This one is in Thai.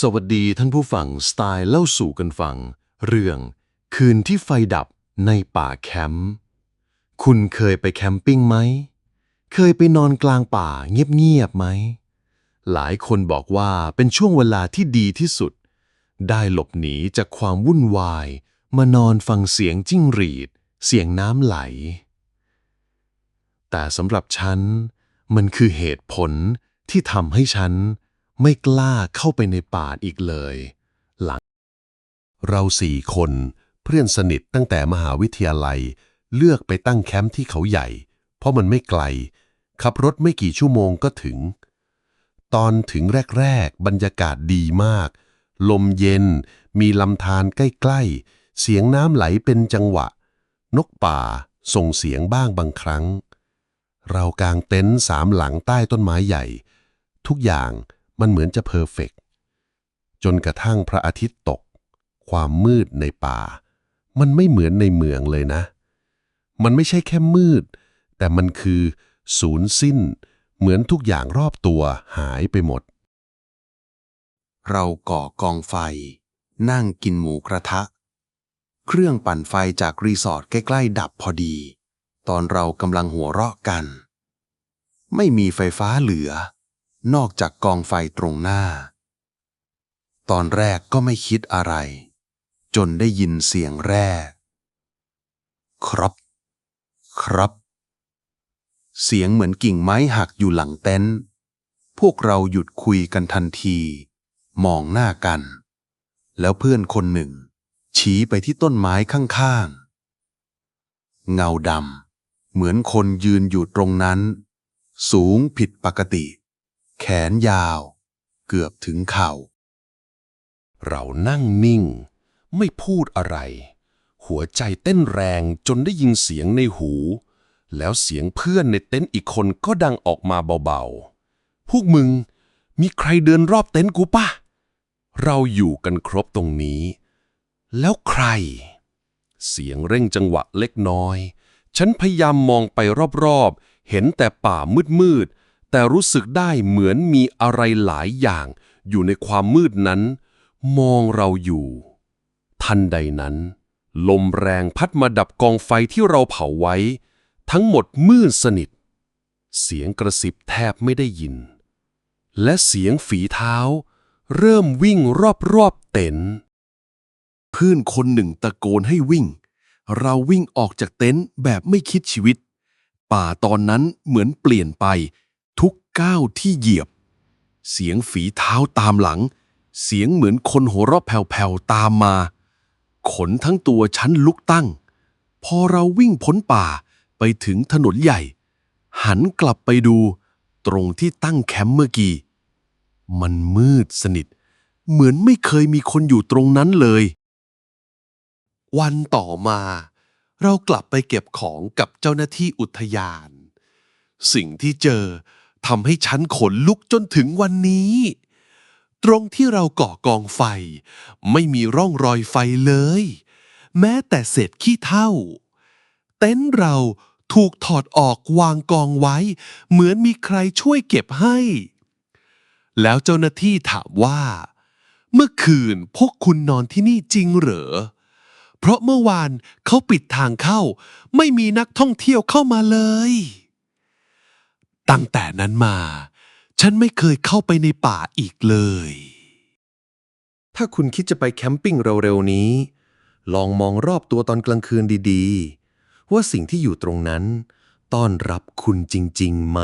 สวัสดีท่านผู้ฟังสไตล์เล่าสู่กันฟัง เรื่อง คืนที่ไฟดับในป่าแคมป์คุณเคยไปแคมปิ้งไหม เคยไปนอนกลางป่าเงียบๆไหม หลายคนบอกว่าเป็นช่วงเวลาที่ดีที่สุด ได้หลบหนีจากความวุ่นวาย มานอนฟังเสียงจิ้งหรีด เสียงน้ำไหล แต่สำหรับฉัน มันคือเหตุผลที่ทำให้ฉัน ไม่กล้าเข้าไปในป่าอีกเลย หลัง เราสี่คนเพื่อนสนิทตั้งแต่มหาวิทยาลัย เลือกไปตั้งแคมป์ที่เขาใหญ่ เพราะมันไม่ไกล ขับรถไม่กี่ชั่วโมงก็ถึง ตอนถึงแรก ๆ บรรยากาศดีมาก ลมเย็น มีลำธารใกล้ ๆ เสียงน้ำไหลเป็นจังหวะ นกป่าส่งเสียงบ้างบางครั้ง เรากางเต็นท์สามหลังใต้ต้นไม้ใหญ่ ทุกอย่าง มันเหมือนจะเพอร์เฟกต์จนกระทั่งพระอาทิตย์ตก ความมืดในป่า มันไม่เหมือนในเมืองเลยนะ มันไม่ใช่แค่มืด แต่มันคือศูนย์สิ้น เหมือนทุกอย่างรอบตัวหายไปหมด เราก่อกองไฟ นั่งกินหมูกระทะ เครื่องปั่นไฟจากรีสอร์ทใกล้ๆ ดับพอดี ตอนเรากำลังหัวเราะกัน ไม่มีไฟฟ้าเหลือ นอกจากกองไฟตรงหน้า ตอนแรกก็ไม่คิดอะไร จนได้ยินเสียงแร่ครับ ครับ เสียงเหมือนกิ่งไม้หักอยู่หลังเต็นท์พวกเราหยุดคุยกันทันที มองหน้ากัน แล้วเพื่อนคนหนึ่ง ชี้ไปที่ต้นไม้ข้างๆ เงาดำเหมือนคนยืนอยู่ตรงนั้น สูงผิดปกติ แขนยาว เกือบถึงเข่า เรานั่งนิ่ง ไม่พูดอะไร หัวใจเต้นแรงจนได้ยินเสียงในหู แล้วเสียงเพื่อนในเต็นท์อีกคนก็ดังออกมาเบาๆ พวกมึง มีใครเดินรอบเต็นท์กูปะเราอยู่กันครบตรงนี้ แล้วใคร เสียงเร่งจังหวะเล็กน้อย ฉันพยายามมองไปรอบๆ เห็นแต่ป่ามืดๆ แต่รู้สึกได้เหมือนมีอะไรหลายอย่าง อยู่ในความมืดนั้น มองเราอยู่ ทันใดนั้น ลมแรงพัดมาดับกองไฟที่เราเผาไว้ ทั้งหมดมืดสนิท เสียงกระซิบแทบไม่ได้ยิน และเสียงฝีเท้า เริ่มวิ่งรอบๆเต็นท์เพื่อนคนหนึ่งตะโกนให้วิ่ง เราวิ่งออกจากเต็นท์แบบไม่คิดชีวิต ป่าตอนนั้นเหมือนเปลี่ยนไป ก้าวที่เหยียบ เสียงฝีเท้าตามหลัง เสียงเหมือนคนหัวเราะแผ่วๆตามมา ขนทั้งตัวฉันลุกตั้ง พอเราวิ่งพ้นป่าไปถึงถนนใหญ่ หันกลับไปดู ตรงที่ตั้งแคมป์เมื่อกี้ มันมืดสนิท เหมือนไม่เคยมีคนอยู่ตรงนั้นเลย วันต่อมา เรากลับไปเก็บของกับเจ้าหน้าที่อุทยาน สิ่งที่เจอ ทำให้ฉันขนลุกจนถึงวันนี้ ตรงที่เราก่อกองไฟ ไม่มีร่องรอยไฟเลย แม้แต่เศษขี้เถ้าเต็นท์เราถูกถอดออกวางกองไว้ เหมือนมีใครช่วยเก็บให้ แล้วเจ้าหน้าที่ถามว่า เมื่อคืนพวกคุณนอนที่นี่จริงเหรอ เพราะเมื่อวานเขาปิดทางเข้า ไม่มีนักท่องเที่ยวเข้ามาเลย ตั้งแต่นั้นมา ฉันไม่เคยเข้าไปในป่าอีกเลย ถ้าคุณคิดจะไปแคมปิ้งเร็วๆนี้ ลองมองรอบตัวตอนกลางคืนดีๆ ว่าสิ่งที่อยู่ตรงนั้น ต้อนรับคุณจริงๆไหม